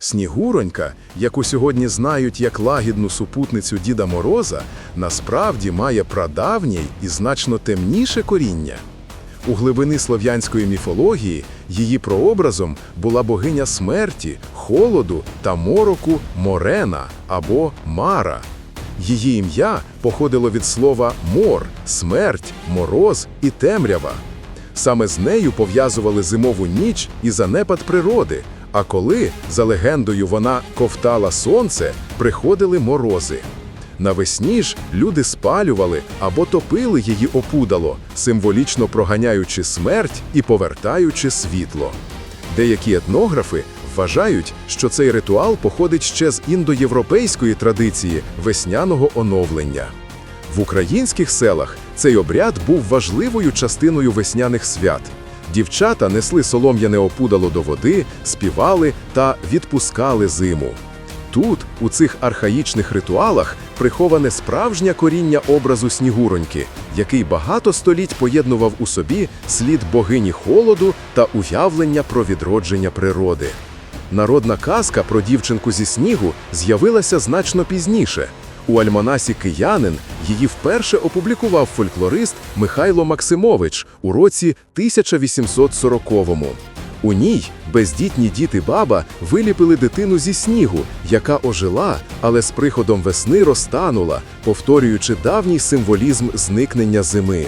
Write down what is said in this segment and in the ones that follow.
Снігуронька, яку сьогодні знають як лагідну супутницю Діда Мороза, насправді має прадавнє і значно темніше коріння. У глибини слов'янської міфології її прообразом була богиня смерті, холоду та мороку Морена або Мара. Її ім'я походило від слова мор, смерть, мороз і темрява. Саме з нею пов'язували зимову ніч і занепад природи. А коли, за легендою, вона ковтала сонце, приходили морози. Навесні ж люди спалювали або топили її опудало, символічно проганяючи смерть і повертаючи світло. Деякі етнографи вважають, що цей ритуал походить ще з індоєвропейської традиції весняного оновлення. В українських селах цей обряд був важливою частиною весняних свят. Дівчата несли солом'яне опудало до води, співали та відпускали зиму. Тут, у цих архаїчних ритуалах, приховане справжнє коріння образу Снігуроньки, який багато століть поєднував у собі слід богині холоду та уявлення про відродження природи. Народна казка про дівчинку зі снігу з'явилася значно пізніше. У альманасі Киянин її вперше опублікував фольклорист Михайло Максимович у році 1840-му. У ній бездітні діти баба виліпили дитину зі снігу, яка ожила, але з приходом весни розтанула, повторюючи давній символізм зникнення зими.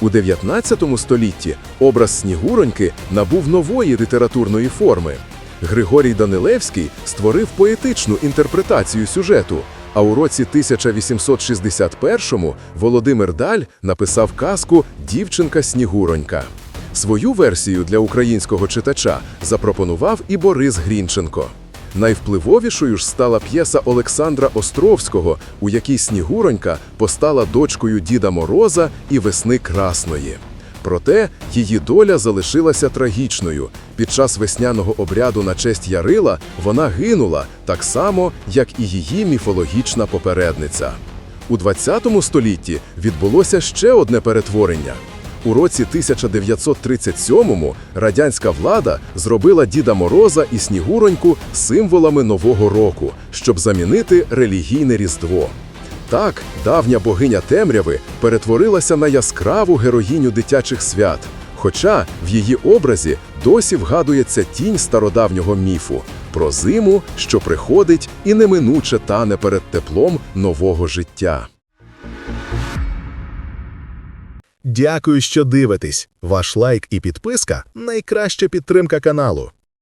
У 19 столітті образ Снігуроньки набув нової літературної форми. Григорій Данилевський створив поетичну інтерпретацію сюжету, а у році 1861-му Володимир Даль написав казку Дівчинка Снігуронька. Свою версію для українського читача запропонував і Борис Грінченко. Найвпливовішою ж стала п'єса Олександра Островського, у якій Снігуронька постала дочкою Діда Мороза і весни Красної. Проте її доля залишилася трагічною. Під час весняного обряду на честь Ярила вона гинула так само, як і її міфологічна попередниця. У 20 столітті відбулося ще одне перетворення. У році 1937-му радянська влада зробила Діда Мороза і Снігуроньку символами Нового року, щоб замінити релігійне Різдво. Так, давня богиня темряви перетворилася на яскраву героїню дитячих свят, хоча в її образі досі вгадується тінь стародавнього міфу про зиму, що приходить і неминуче тане перед теплом нового життя. Дякую, що дивитесь. Ваш лайк і підписка найкраща підтримка каналу.